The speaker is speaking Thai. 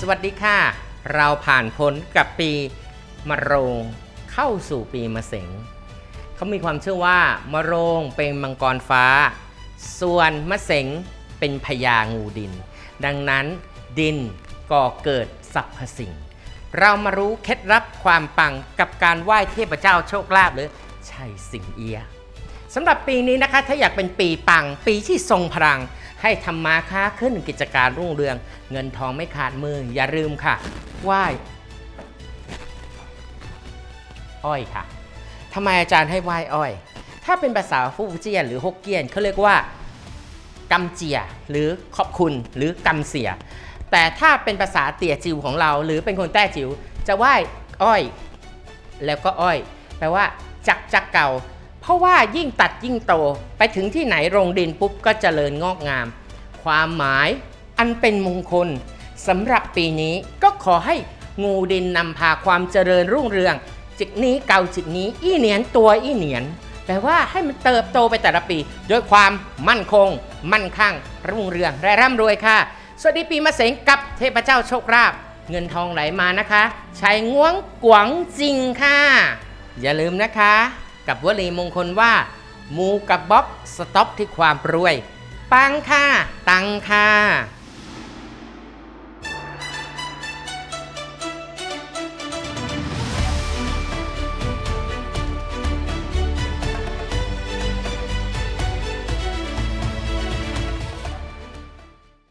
สวัสดีค่ะ เราผ่านพ้นกับปีมะโรงเข้าสู่ปีมะเสงเขามีความเชื่อว่ามะโรงเป็นมังกรฟ้า ส่วนมะเสงเป็นพญางูดิน ดังนั้นดินก่อเกิดสรรพสิ่ง เรามารู้เคล็ดลับความปังกับการไหว้เทพเจ้าโชคลาภหรือชัยสิงเอียสำหรับปีนี้นะคะถ้าอยากเป็นปีปัง ปีที่ทรงพลัง ให้ทำมาค้าขึ้นกิจการรุ่งเรือง เงินทองไม่ขาดมือ อย่าลืมค่ะไหว้อ้อยค่ะทำไมอาจารย์ให้ไหว้อ้อย ถ้าเป็นภาษาฟูเจียนหรือฮกเกี้ยนเขาเรียกว่ากำเจีย หรือขอบคุณหรือกำเสีย แต่ถ้าเป็นภาษาเตี่ยจิ๋วของเรา หรือเป็นคนแต้จิ๋วจะไหว้อ้อย แล้วก็อ้อย แปลว่า จักจักเก่า เพราะว่ายิ่งตัดยิ่งโตไปถึงที่ไหนโรงดินปุ๊บก็เจริญงอกงาม ความหมายอันเป็นมงคลสำหรับปีนี้ก็ขอให้งูดินนำพาความเจริญรุ่งเรือง จิกนี้เก่าจิกนี้ อี้เหนียนตัวอี้เหนียนแปลว่าให้มันเติบโตไปแต่ละปี ด้วยความมั่นคง มั่นคงรุ่งเรืองและร่ำรวยค่ะ สวัสดีปีมะเสงกับเทพเจ้าโชคลาภเงินทองไหลมานะคะ ใช้ง่วงกวงจริงค่ะ อย่าลืมนะคะ กับวลีมงคลว่า มูกับบ๊อบสต็อปที่ความรวย ปังค่ะ ตังค่ะ